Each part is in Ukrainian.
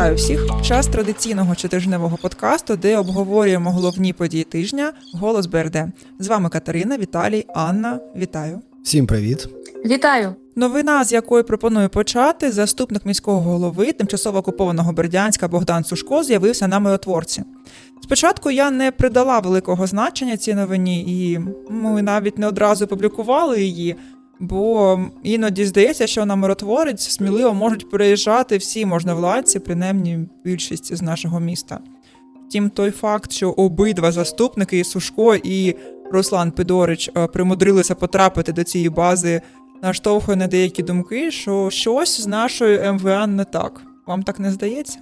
Вітаю всіх! Час традиційного щотижневого подкасту, де обговорюємо головні події тижня Голос БРД. З вами Катерина, Віталій, Анна. Вітаю. Всім привіт. Вітаю! Новина, з якої пропоную почати, заступник міського голови тимчасово окупованого Бердянська Богдан Сушко з'явився на миротворці. Спочатку я не придала великого значення цій новині, і ми навіть не одразу публікували її, бо іноді здається, що на миротворець сміливо можуть приїжджати всі можновладці, принаймні більшість з нашого міста. Втім, той факт, що обидва заступники, і Сушко і Руслан Пидорич, е, примудрилися потрапити до цієї бази, наштовхує на деякі думки, що щось з нашою МВА не так. Вам так не здається?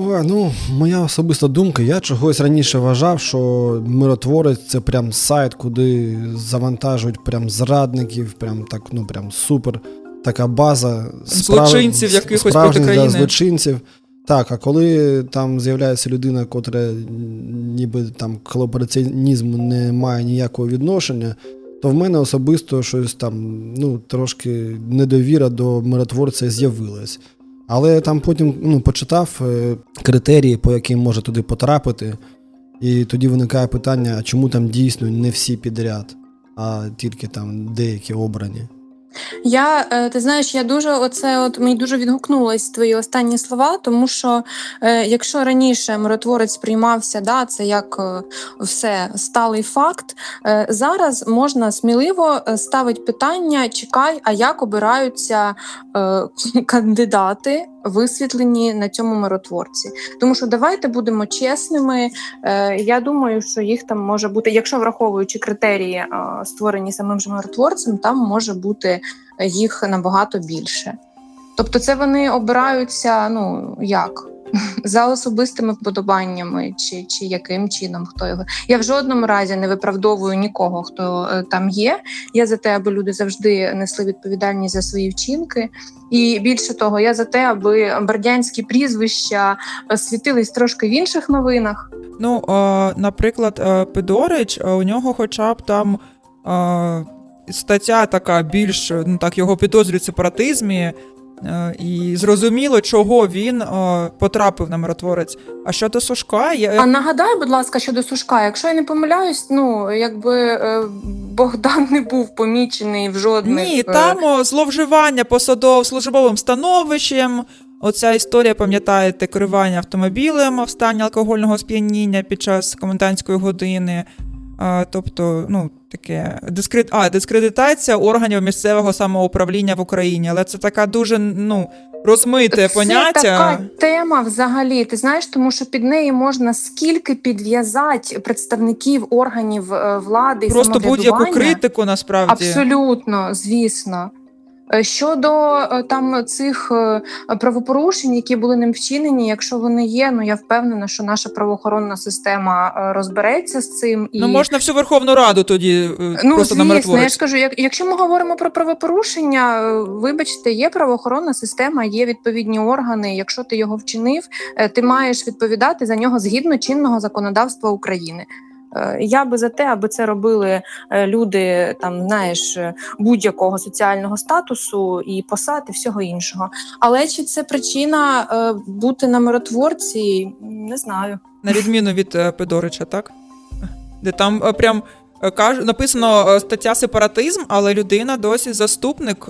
О, ну, моя особиста думка, я чогось раніше вважав, що миротворець це прям сайт, куди завантажують прям зрадників, прям так, ну прям супер. Така база Злочинців якихось проти да, злочинців. Так, а коли там з'являється людина, котра ніби там колабораціонізму не має ніякого відношення, то в мене особисто щось там, ну, трошки недовіра до миротворця з'явилась. Але там потім ну, почитав е, критерії, по яким може туди потрапити, і тоді виникає питання, чому там дійсно не всі підряд, а тільки там деякі обрані. Я е, ти знаєш, я дуже оце от мені дуже відгукнулись твої останні слова, тому що е, якщо раніше миротворець приймався, да, це як е, все сталий факт. Зараз можна сміливо ставити питання: чекай, а як обираються кандидати, висвітлені на цьому миротворці? Тому що давайте будемо чесними. Е, я думаю, що їх там може бути, якщо враховуючи критерії, е, створені самим же миротворцем, там може бути їх набагато більше. Тобто, це вони обираються, ну як? За особистими вподобаннями, чи, чи яким чином хто його. Я в жодному разі не виправдовую нікого, хто е, там є. Я за те, аби люди завжди несли відповідальність за свої вчинки. І більше того, я за те, аби бердянські прізвища е, світились трошки в інших новинах. Ну, е, наприклад, Пидорич, у нього хоча б там стаття така більш, ну так, його підозрюють в сепаратизмі, і зрозуміло, чого він е, потрапив на миротворець. А щодо Сушка, я, А нагадай, будь ласка, щодо Сушка, якщо я не помиляюсь, ну якби е, Богдан не був помічений в жодних Ні, е, там зловживання посадов службовим становищем. Оця історія, пам'ятаєте, керування автомобілем в стані алкогольного сп'яніння під час комендантської години. Тобто, ну, таке дискред... а, дискредитація органів місцевого самоуправління в Україні. Але це така дуже ну, розмите Це поняття. така тема взагалі. Ти знаєш, тому що під неї можна скільки підв'язати представників органів е, влади і Просто будь-яку критику насправді. Абсолютно, звісно. Е, Щодо е, там цих е, правопорушень, які були ним вчинені, якщо вони є, ну я впевнена, що наша правоохоронна система розбереться з цим і Ну, можна всю Верховну Раду тоді Ну, просто на звісно, я ж кажу, як, якщо ми говоримо про правопорушення, вибачте, є правоохоронна система, є відповідні органи. Якщо ти його вчинив, ти маєш відповідати за нього згідно чинного законодавства України. Е, Я би за те, аби це робили е, люди, там знаєш, е, будь-якого соціального статусу і посад, і всього іншого. Але чи це причина бути на миротворці? Не знаю. На відміну від Педорича, так? Де там прям каж... написано стаття сепаратизм, але людина досі заступник.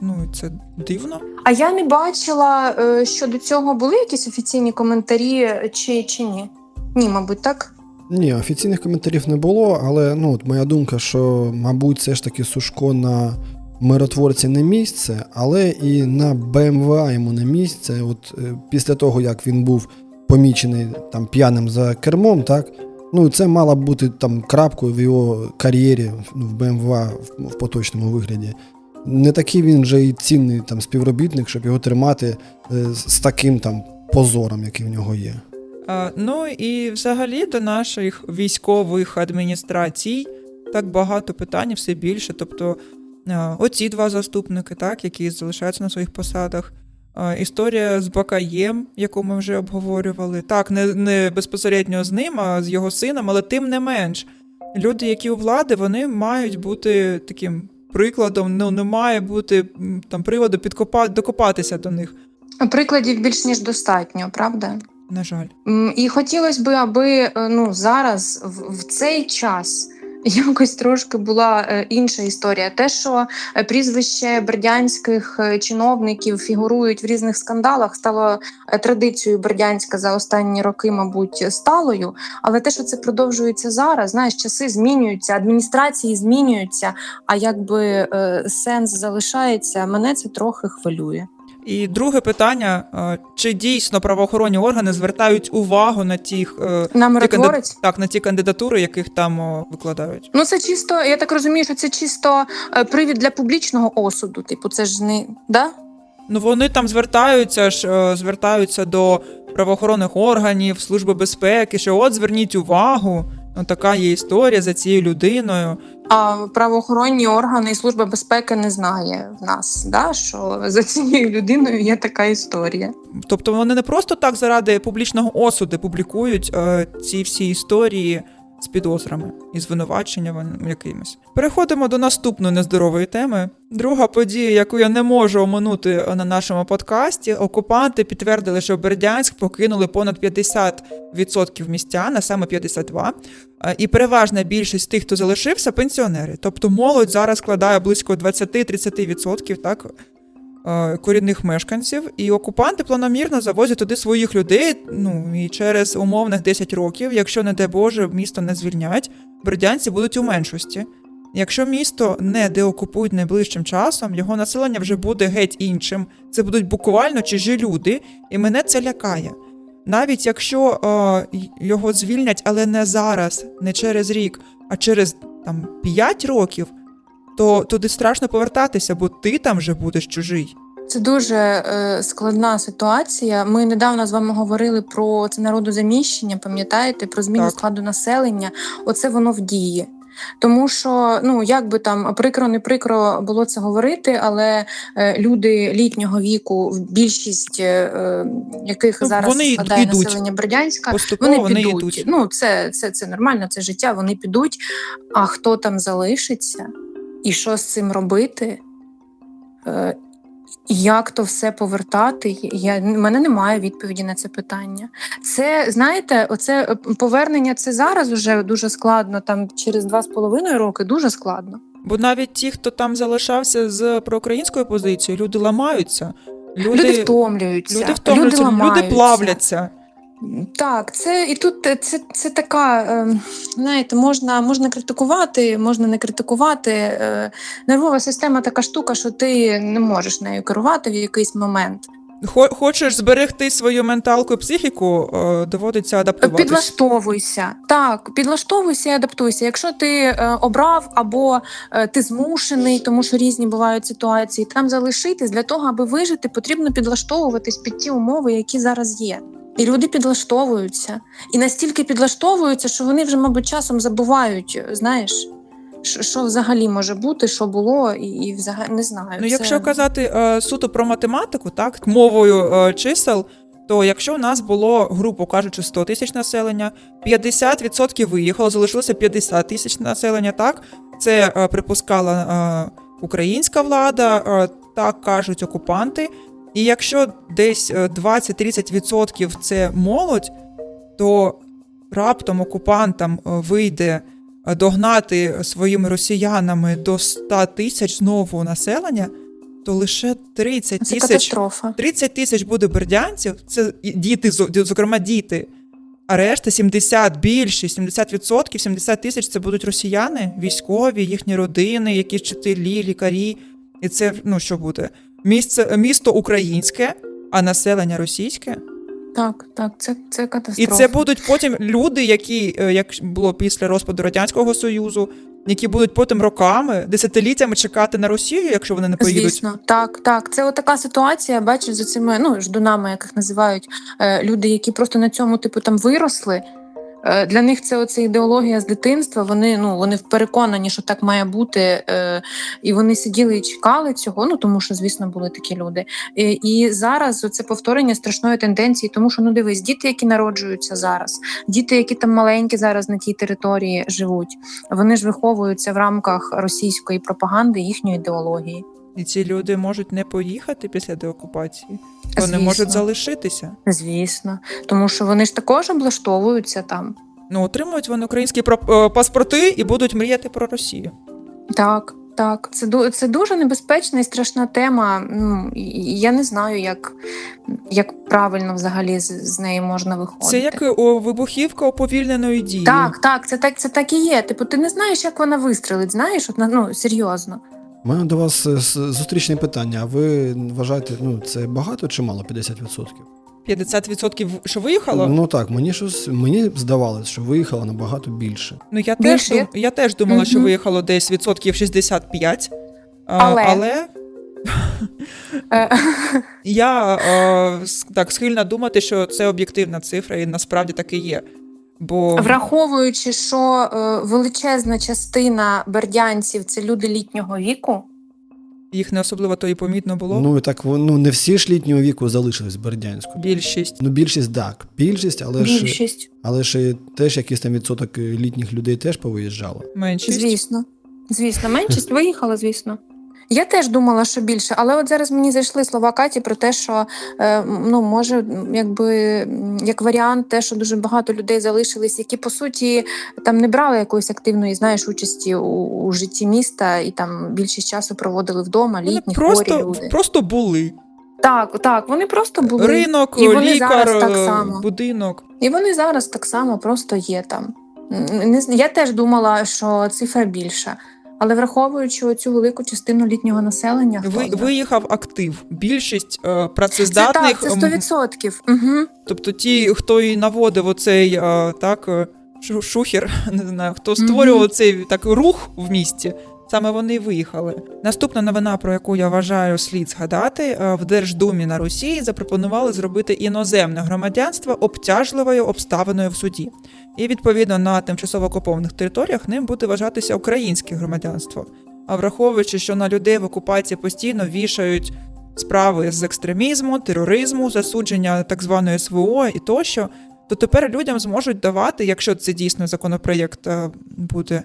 Ну, це дивно. А я не бачила, що до цього були якісь офіційні коментарі чи, чи ні. Ні, мабуть, так. Ні, офіційних коментарів не було, але ну, от моя думка, що, мабуть, все ж таки Сушко на миротворці не місце, але і на БМВА йому не місце. От е, після того, як він був помічений там п'яним за кермом, так. Ну, це мала б бути там крапкою в його кар'єрі ну, в БМВА в, поточному вигляді. Не такий він же і цінний там співробітник, щоб його тримати е, з таким там позором, який в нього є. Ну і взагалі до наших військових адміністрацій так багато питань, все більше. Тобто оці два заступники, так, які залишаються на своїх посадах. Історія з Бакаєм, яку ми вже обговорювали. Так, не, не безпосередньо з ним, а з його сином, але тим не менш. Люди, які у влади, вони мають бути таким прикладом, ну не має бути там приводу підкопа, докопатися до них. Прикладів більш ніж достатньо, правда? На жаль. І хотілося б, аби е, ну зараз в, цей час. Якось трошки була е, інша історія. Те, що е, прізвище бердянських чиновників фігурують в різних скандалах, стало традицією бердянська за останні роки, мабуть, сталою. Але те, що це продовжується зараз, знаєш, часи змінюються, адміністрації змінюються. А якби сенс залишається, мене це трохи хвилює. І друге питання: е, чи дійсно правоохоронні органи звертають увагу на тих е, На ті так, на ті кандидатури, яких там викладають? Ну, це чисто, я так розумію, що це чисто е, привід для публічного осуду. Типу, це ж не да? Ну вони там звертаються ж, е, звертаються до правоохоронних органів, служби безпеки, що от зверніть увагу. Ну, така є історія за цією людиною. А правоохоронні органи і служба безпеки не знає в нас, да? що за цією людиною є така історія. Тобто вони не просто так заради публічного осуду публікують е, ці всі історії з підозрами і звинуваченнями якимось. Переходимо до наступної нездорової теми. Друга подія, яку я не можу оминути на нашому подкасті, окупанти підтвердили, що Бердянськ покинули понад 50% містян, а саме 52%. Е, І переважна більшість тих, хто залишився, пенсіонери. Тобто молодь зараз складає близько 20-30% так, корінних мешканців, і окупанти планомірно завозять туди своїх людей. Ну і через умовних 10 років, якщо не дай Боже, місто не звільнять, бердянці будуть у меншості. Якщо місто не деокупують найближчим часом, його населення вже буде геть іншим. Це будуть буквально чужі люди, і мене це лякає. Навіть якщо е, його звільнять, але не зараз, не через рік, а через там 5 років, то туди страшно повертатися, бо ти там вже будеш чужий. Це дуже е, складна ситуація. Ми недавно з вами говорили про це народозаміщення, пам'ятаєте, про зміну Так. складу населення. Оце воно в дії. Тому що ну як би там прикро не прикро було це говорити, але е, люди літнього віку, в більшість е, е, яких Ну, зараз вони складає йдуть. населення Бердянська, Поступово вони вони, підуть. йдуть. Ну це, це, це нормально, це життя. Вони підуть. А хто там залишиться, і що з цим робити? Е, як то все повертати? Я в мене немає відповіді на це питання. Це знаєте, оце е, повернення це зараз вже дуже складно. Там через два з половиною роки дуже складно. Бо навіть ті, хто там залишався з проукраїнською позицією, люди ламаються. Люди, Люди, втомлюються, люди втомлюються, люди, ламаються. плавляться. Так, це і тут е, це, це така, е, знаєте, можна, можна критикувати, можна не критикувати. Е, нервова система така штука, що ти не можеш нею керувати в якийсь момент. Хо- Хочеш зберегти свою менталку і психіку, е, доводиться адаптуватися. Підлаштовуйся. Так, підлаштовуйся і адаптуйся. Якщо ти е, обрав або е, ти змушений, тому що різні бувають ситуації, там залишитись для того, аби вижити, потрібно підлаштовуватись під ті умови, які зараз є. І люди підлаштовуються. І настільки підлаштовуються, що вони вже, мабуть, часом забувають, знаєш, що, взагалі може бути, що було, і, і взагалі не знаю. Ну, Це- якщо казати е, суто про математику, так мовою е, чисел, то якщо у нас було, грубо кажучи, 100 тисяч населення, 50% виїхало, залишилося 50 тисяч населення, так це е, припускала е, українська влада, е, так кажуть окупанти. І якщо десь е, 20-30% це молодь, то раптом окупантам е, вийде е, догнати своїми росіянами до 100 тисяч знову населення, то лише 30 це тисяч катастрофа. 30 тисяч буде бердянців, це діти, зо- зокрема діти. А решта 70, більше, 70%, 70 тисяч це будуть росіяни, військові, їхні родини, якісь вчителі, лікарі. І це ну що буде? Місце, місто українське, а населення російське. Так, так, це, це І це будуть потім люди, які, е, як було після розпаду Радянського Союзу, які будуть потім роками, десятиліттями чекати на Росію, якщо вони не поїдуть. Звісно, так, так. Це така ситуація. Бачиш, за цими ну ждунами, яких називають е, люди, які просто на цьому типу там виросли. Е, для них це оця ідеологія з дитинства. Вони ну вони переконані, що так має бути, е, і вони сиділи і чекали цього. Ну тому що, звісно, були такі люди. І, і зараз це повторення страшної тенденції, тому що ну дивись, діти, які народжуються зараз, діти, які там маленькі зараз на тій території живуть, вони ж виховуються в рамках російської пропаганди їхньої ідеології. І ці люди можуть не поїхати після деокупації. Вони Звісно. можуть залишитися. Звісно, тому що вони ж також облаштовуються там. Ну, отримують вони українські е, паспорти і будуть мріяти про Росію. Так, так, це це дуже небезпечна і страшна тема. Ну я не знаю, як, як правильно взагалі з, з неї можна виходити. Це як о, вибухівка уповільненої дії. так, так, це так, це так і є. Типу, ти не знаєш, як вона вистрелить. Знаєш, от ну серйозно. У мене до вас е, зустрічне питання. А ви вважаєте, ну це багато чи мало 50%? 50% що виїхало. Ну так, мені щось мені здавалось, що виїхало набагато більше. Ну я теж Більше дум, я теж думала, що виїхало десь відсотків 65. А, Але? але Е, я е, так схильна думати, що це об'єктивна цифра, і насправді так і є. Бо Враховуючи, що е, величезна частина бердянців це люди літнього віку. їх не особливо то і помітно було. Ну і так ну не всі ж літнього віку залишились в Бердянську. Більшість. Ну більшість так, більшість, але ж але ж теж якийсь там відсоток літніх людей теж повиїжджало. Меншість. звісно. Звісно, меншість виїхала, звісно. Я теж думала, що більше, але от зараз мені зайшли слова Каті про те, що е, ну може, якби як варіант, те, що дуже багато людей залишились, які по суті там не брали якоїсь активної знаєш участі у, у житті міста і там більшість часу проводили вдома, літні хворі люди. просто були. Так, так, вони просто були. Ринок, І вони лікар, зараз так е, само. будинок. І вони зараз так само просто є там. Я теж думала, що цифра більша, але враховуючи цю велику частину літнього населення, хто Ви, виїхав актив. Більшість е, це працездатних, так, це ем, 100%. Угу. тобто ті, хто і наводив оцей е, так, е, шухер, не знаю, хто створював цей так рух в місті. Саме вони виїхали. Наступна новина, про яку я вважаю слід згадати, е, в Держдумі на Росії запропонували зробити іноземне громадянство обтяжливою обставиною в суді. І відповідно на тимчасово окупованих територіях ним буде вважатися українське громадянство. А враховуючи, що на людей в окупації постійно вішають справи з екстремізму, тероризму, засудження так званої СВО і тощо, то тепер людям зможуть давати, якщо це дійсно законопроєкт е, буде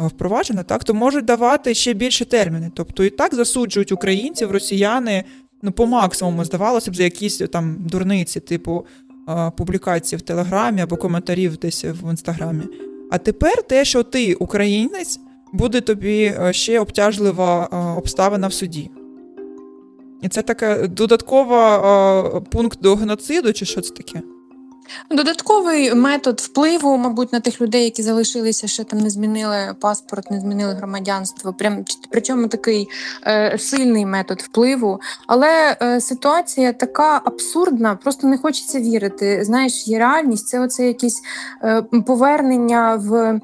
е, впроваджено, так то можуть давати ще більше терміни. Тобто і так засуджують українців, росіяни ну по максимуму здавалося б за якісь там дурниці, типу е, публікації в Телеграмі або коментарів десь в інстаграмі. А тепер те, що ти українець, буде тобі е, ще обтяжлива обставина в суді. І це така додаткова е, пункт до геноциду, чи що це таке? Додатковий метод впливу, мабуть, на тих людей, які залишилися, ще там не змінили паспорт, не змінили громадянство. Прям причому такий е, сильний метод впливу. Але е, ситуація така абсурдна, просто не хочеться вірити. Знаєш, є реальність. Це оце якісь е, повернення в е,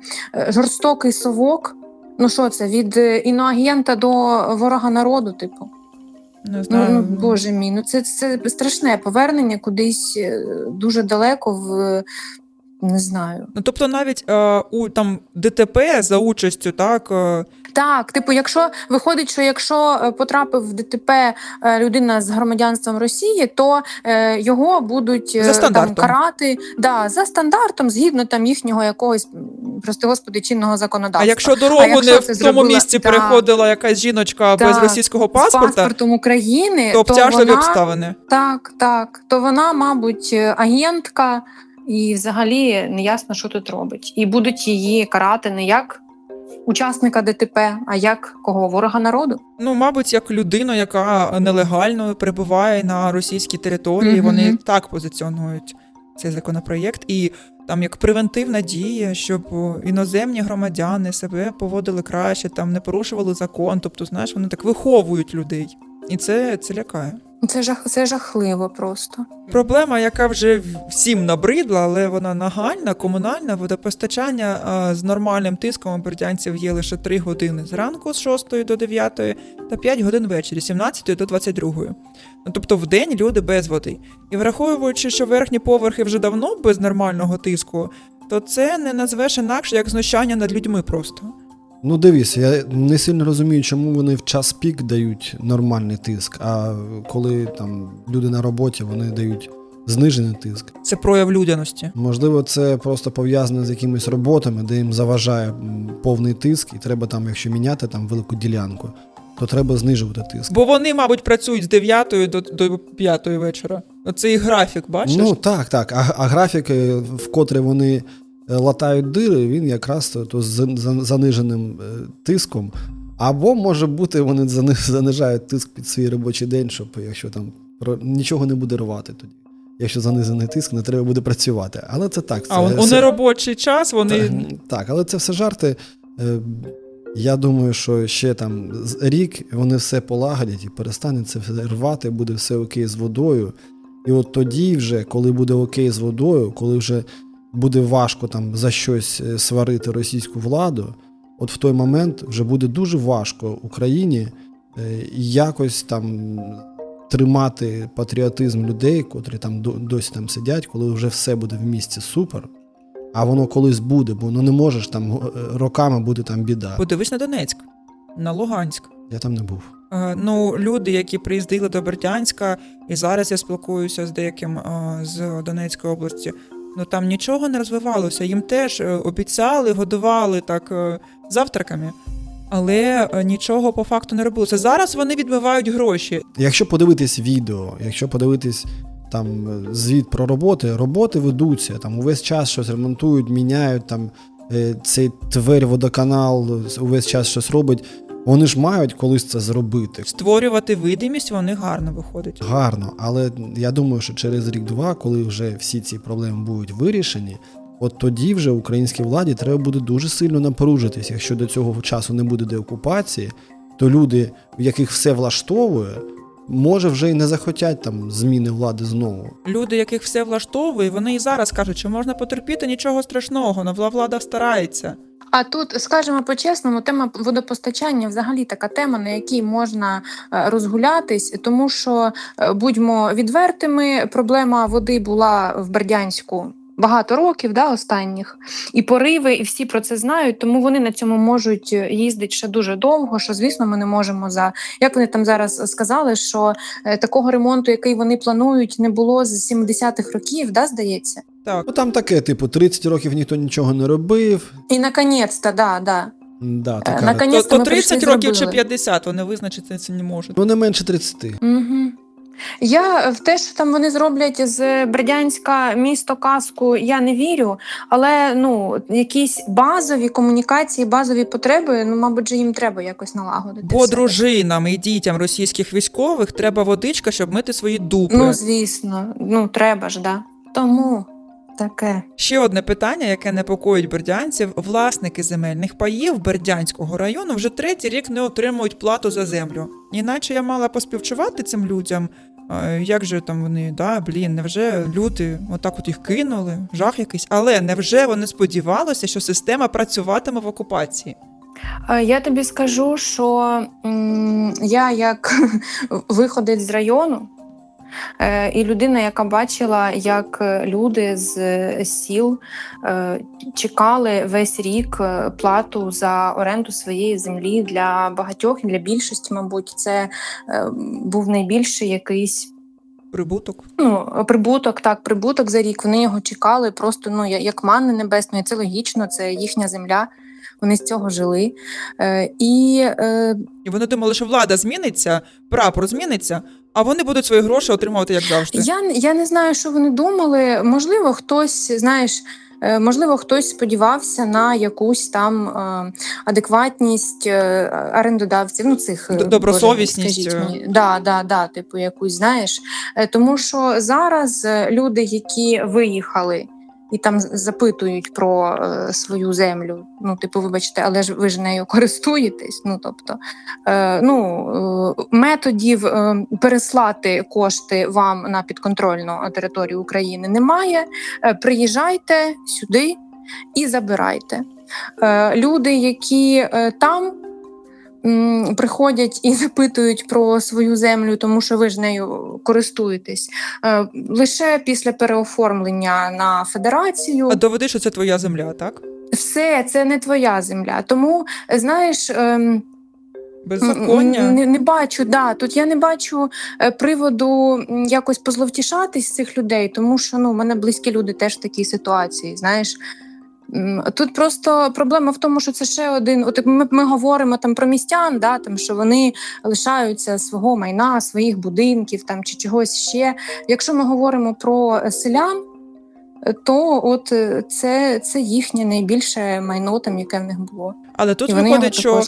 жорстокий совок. Ну що це від е, іноагента до ворога народу, типу. Не Ну, знаю. ну боже мій, ну це, це страшне повернення кудись е, дуже далеко в не знаю. Ну, тобто навіть е, у там ДТП за участю, так е, Так, типу, якщо виходить, що якщо е, потрапив в ДТП е, людина з громадянством Росії, то е, його будуть е, За стандартом. там карати да, за стандартом, згідно там їхнього якогось прости господи чинного законодавства. а якщо дорогу якщо не в тому зробила- місці так. переходила якась жіночка без Так. російського з паспортом України, то обтяжливі вона, обставини. Так, так. То вона, мабуть, е, агентка, і взагалі не ясно, що тут робить. І будуть її карати не як учасника ДТП, а як кого ворога народу. Ну, мабуть, як людина, яка нелегально перебуває на російській території, Мгм. вони так позиціонують цей законопроєкт. І там як превентивна дія, щоб іноземні громадяни себе поводили краще, там не порушували закон. Тобто, знаєш, вони так виховують людей. І це, це лякає. Це жах, це жахливо просто. Проблема, яка вже всім набридла, але вона нагальна, комунальна водопостачання з нормальним тиском бердянців є лише 3 години зранку з 6 до 9 та 5 годин ввечері, з 17 до 22. Ну, тобто в день люди без води. І враховуючи, що верхні поверхи вже давно без нормального тиску, то це не назвеш інакше як знущання над людьми просто. Ну дивись, я не сильно розумію, чому вони в час пік дають нормальний тиск, а коли там люди на роботі, вони дають знижений тиск. Це прояв людяності. Можливо, це просто пов'язано з якимись роботами, де їм заважає повний тиск, і треба там, якщо міняти там велику ділянку, то треба знижувати тиск. Бо вони, мабуть, працюють з 9 до, до 5 вечора. Оцей графік, бачиш? Ну так, так. А, а графік, е, в котрий вони латають дири, він якраз то, то з заниженим е, тиском. Або, може бути, вони занижають тиск під свій робочий день, щоб якщо там нічого не буде рвати тоді. Якщо занизений тиск, не треба буде працювати. Але це так. Це а у, все- неробочий час вони. так, так, але це все жарти. Е, Я думаю, що ще там рік вони все полагодять і перестане це все рвати, буде все окей з водою. І от тоді, вже, коли буде окей з водою, коли вже буде важко там за щось е, сварити російську владу, от в той момент вже буде дуже важко Україні е, якось там тримати патріотизм людей, котрі там досі там сидять, коли вже все буде в місті супер. А воно колись буде, бо ну не можеш там е, роками буде там біда. Подивись на Донецьк, на Луганськ. Я там не був. Ну, люди, які приїздили до Бердянська, і зараз я спілкуюся з деяким з Донецької області. Ну там нічого не розвивалося. Їм теж е, обіцяли, годували так е, завтраками, але е, нічого по факту не робилося. Зараз вони відбивають гроші. Якщо подивитись відео, якщо подивитись там звіт про роботи, роботи ведуться, там увесь час щось ремонтують, міняють там цей Тверь водоканал увесь час щось робить. Вони ж мають колись це зробити. Створювати видимість вони гарно виходять. Гарно, але я думаю, що через рік-два, коли вже всі ці проблеми будуть вирішені, от тоді вже українській владі треба буде дуже сильно напружитись. Якщо до цього часу не буде деокупації, то люди, в яких все влаштовує, може вже й не захотять там зміни влади знову. Люди, яких все влаштовує, вони і зараз кажуть, що можна потерпіти нічого страшного, нова влада старається. А тут, скажімо по-чесному, тема водопостачання взагалі така тема, на якій можна е, розгулятись, тому що е, будьмо відвертими, проблема води була в Бердянську. Багато років, да, останніх, і пориви, і всі про це знають, тому вони на цьому можуть їздити ще дуже довго. Що звісно, ми не можемо за як вони там зараз сказали, що е, такого ремонту, який вони планують, не було з 70-х років, да, здається. Так, Ну там таке, типу, 30 років ніхто нічого не робив. І наконець-то, да, да. Да, Е, така. то, Наконець-то 30 прийшли, років чи зробили. 50, вони визначити це не можуть. Ну не менше 30. Угу. Я в те, що там вони зроблять з Бердянська місто казку, я не вірю. Але ну якісь базові комунікації, базові потреби, ну мабуть, же їм треба якось налагодити. Бо все. дружинам і дітям російських військових треба водичка, щоб мити свої дупи. Ну звісно, ну треба ж, да. Тому таке. Ще одне питання, яке непокоїть бердянців: власники земельних паїв Бердянського району вже третій рік не отримують плату за землю. Іначе я мала поспівчувати цим людям. Як же там вони, да, блін, невже люди отак от їх кинули, жах якийсь, але невже вони сподівалися, що система працюватиме в окупації? Я тобі скажу, що я як виходець з району. Е, І людина, яка бачила, як е, люди з е, сіл чекали весь рік плату за оренду своєї землі для багатьох і для більшості, мабуть, це був найбільший якийсь Прибуток. ну, прибуток, так, прибуток за рік. Вони його чекали просто ну, як манни небесної. Це логічно, це їхня земля. Вони з цього жили. Е, і е, І вони думали, що влада зміниться, прапор зміниться, а вони будуть свої гроші отримувати як завжди. я, я не знаю, що вони думали. Можливо, хтось, знаєш, е, можливо, хтось сподівався на якусь там е, адекватність е, орендодавців, ну цих е, добросовісність, Боже, мені. Да, да, да, типу, якусь, знаєш. Е, Тому що зараз люди, які виїхали. І там запитують про е, свою землю. Ну, типу, вибачте, але ж ви ж нею користуєтесь. Ну, тобто, е, ну, е, методів е, переслати кошти вам на підконтрольну територію України немає. Е, приїжджайте сюди і забирайте. Е, люди, які е, там. Приходять і запитують про свою землю, тому що ви ж нею користуєтесь е, лише після переоформлення на федерацію. А доведи, що це твоя земля, так? Все це не твоя земля. Тому знаєш, ем, Беззаконня. Не, не бачу, да. Тут я не бачу е, приводу якось позловтішатись цих людей, тому що ну, в мене близькі люди теж в такій ситуації. Знаєш, Тут просто проблема в тому, що це ще один. От ми, ми говоримо там про містян, да, там що вони лишаються свого майна, своїх будинків там чи чогось ще. Якщо ми говоримо про е, селян, то от е, це, це їхнє найбільше майно, там, яке в них було. Але тут І виходить, що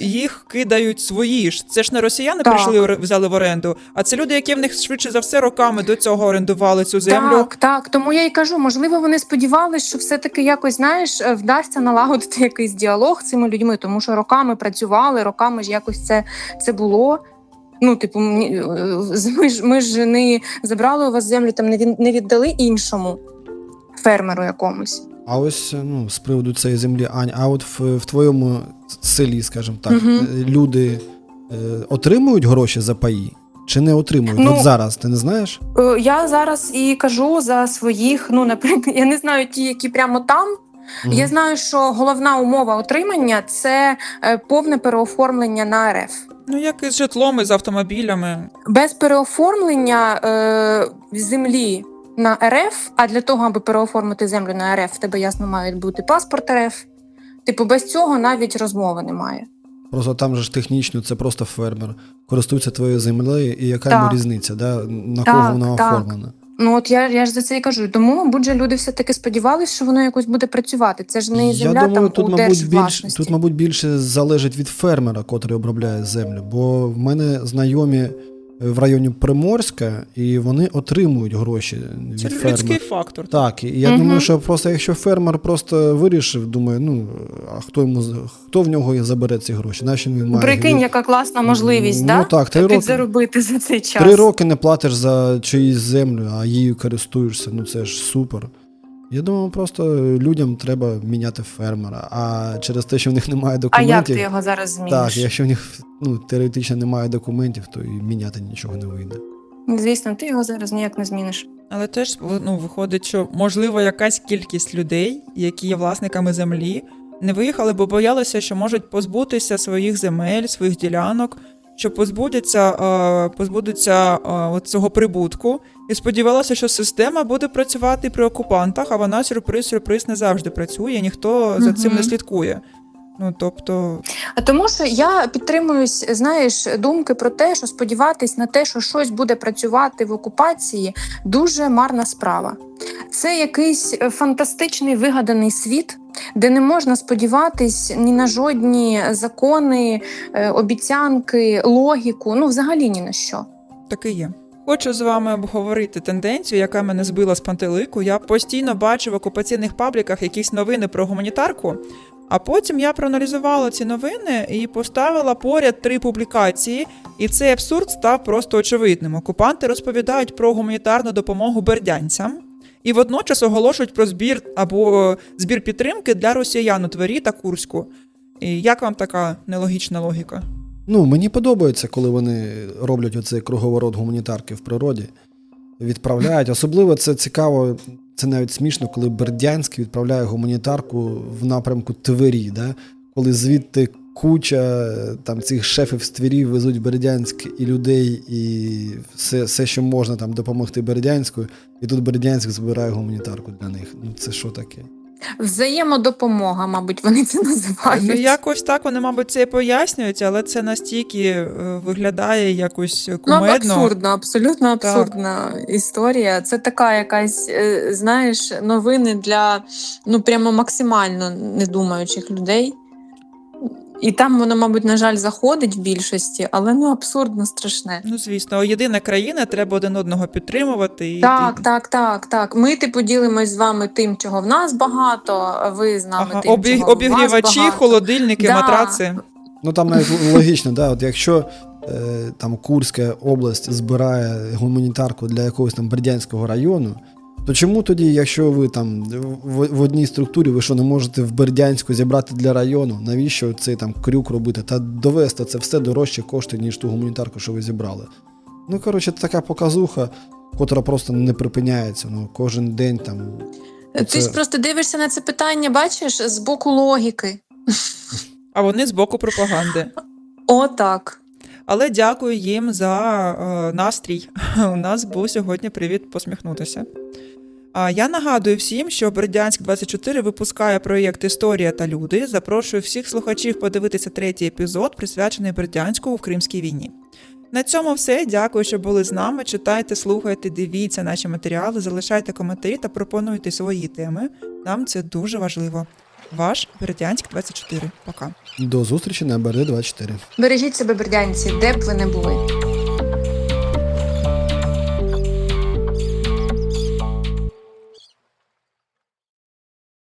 їх кидають свої ж. Це ж не росіяни Так. прийшли взяли в оренду, а це люди, які в них швидше за все роками до цього орендували цю землю. Так, так. Тому я й кажу, можливо, вони сподівалися, що все-таки якось знаєш, е, вдасться налагодити якийсь діалог з цими людьми, тому що роками працювали, роками ж якось це, це було. Ну, типу, е, ми ж ми ж не забрали у вас землю, там не від- не віддали іншому фермеру якомусь. А ось ну, з приводу цієї землі, Ань, а от в, в твоєму селі, скажімо так, е, люди е, отримують гроші за паї чи не отримують? Ну, от зараз ти не знаєш? Е, Я зараз і кажу за своїх, ну наприклад, я не знаю ті, які прямо там. Мгм. Я знаю, що головна умова отримання це е, повне переоформлення на РФ. Ну як із житлом, і з автомобілями. Без переоформлення е, землі на РФ, а для того, аби переоформити землю на РФ, в тебе ясно мають бути паспорт РФ. Типу, без цього навіть розмови немає. Просто там же ж технічно це просто фермер. Користується твоєю землею, і яка Так. йому різниця, да? на Так, кого вона так. оформлена? Ну от я, я ж за це і кажу. Тому, мабуть, же люди все таки сподівалися, що воно якось буде працювати. Це ж не земля Я думаю, там тут, у мабуть, більш, тут, мабуть, більше залежить від фермера, котрий обробляє землю. Бо в мене знайомі в районі Приморська, і вони отримують гроші від Це фермера. людський фактор. Так, і я Мгм. думаю, що просто якщо фермер просто вирішив, думає, ну а хто йому з- хто в нього забере ці гроші? Нащо він має Прикинь, яка класна можливість, Ну, да? так, три роки. підзаробити за цей час. три роки не платиш за чиїсь землю, а її користуєшся. Ну це ж супер. Я думаю, просто людям треба міняти фермера. А через те, що в них немає документів. А як ти його зараз зміниш? Так, якщо в них ну, теоретично немає документів, то і міняти нічого не вийде. Звісно, ти його зараз ніяк не зміниш. Але теж ну, виходить, що можливо якась кількість людей, які є власниками землі, не виїхали, бо боялися, що можуть позбутися своїх земель, своїх ділянок, що позбудуться, позбудеться позбудуться е, от цього прибутку, і сподівалася, що система буде працювати при окупантах, а вона сюрприз-сюрприз не завжди працює, ніхто за цим не слідкує. Ну тобто, А тому, що я підтримуюсь, знаєш, думки про те, що сподіватись на те, що щось буде працювати в окупації, дуже марна справа. Це якийсь е, фантастичний вигаданий світ, де не можна сподіватись ні на жодні закони, е, обіцянки, логіку, ну взагалі ні на що. таке є. Хочу з вами обговорити тенденцію, яка мене збила з пантелику. Я постійно бачу в окупаційних пабліках якісь новини про гуманітарку. А потім я проаналізувала ці новини і поставила поряд три публікації, і цей абсурд став просто очевидним. Окупанти розповідають про гуманітарну допомогу бердянцям і водночас оголошують про збір або збір підтримки для росіян у Твері та Курську. І як вам така нелогічна логіка? Ну, мені подобається, коли вони роблять оцей круговорот гуманітарки в природі, відправляють. Особливо це цікаво, це навіть смішно, коли Бердянськ відправляє гуманітарку в напрямку Твері, да? коли звідти куча там цих шефів з Твері везуть Бердянськ і людей, і все, все, що можна там допомогти Бердянську, і тут Бердянськ збирає гуманітарку для них. Ну це що таке? Взаємодопомога, мабуть, вони це називають. Ну, якось так вони, мабуть, це і пояснюють, але це настільки е, виглядає якось Ну, абсурдна, абсурдно, абсолютно абсурдна історія. Це така якась, е, знаєш, новини для ну прямо максимально недумаючих людей. І там воно, мабуть, на жаль, заходить в більшості, але ну абсурдно страшне. Ну, звісно, єдина країна, треба один одного підтримувати. І, Так, так, так, так. Ми типу ділимось з вами тим, чого в нас багато, а ви з нами Ага, тим, обі- чого у вас обігрівачі, багато. холодильники, Да. матраци. Ну там навіть логічно, да, от якщо е, там Курська область збирає гуманітарку для якогось там Бердянського району, то чому тоді, якщо ви там в, в одній структурі, ви що не можете в Бердянську зібрати для району, навіщо цей там крюк робити? Та довести це все дорожче коштує, ніж ту гуманітарку, що ви зібрали. Ну, коротше, така показуха, котра просто не припиняється. Ну, кожен день там. Ти Це- ж просто дивишся на це питання, бачиш, з боку логіки. А вони з боку пропаганди. Отак. Але дякую їм за е, настрій. У нас був сьогодні привід посміхнутися. А я нагадую всім, що Бердянськ 24 випускає проєкт Історія та люди. Запрошую всіх слухачів подивитися третій епізод, присвячений Бердянську в Кримській війні. На цьому все. Дякую, що були з нами. Читайте, слухайте, дивіться наші матеріали, залишайте коментарі та пропонуйте свої теми. Нам це дуже важливо. Ваш Бердянськ 24. Пока. До зустрічі на БРД 24 Бережіть себе, бердянці, де б ви не були.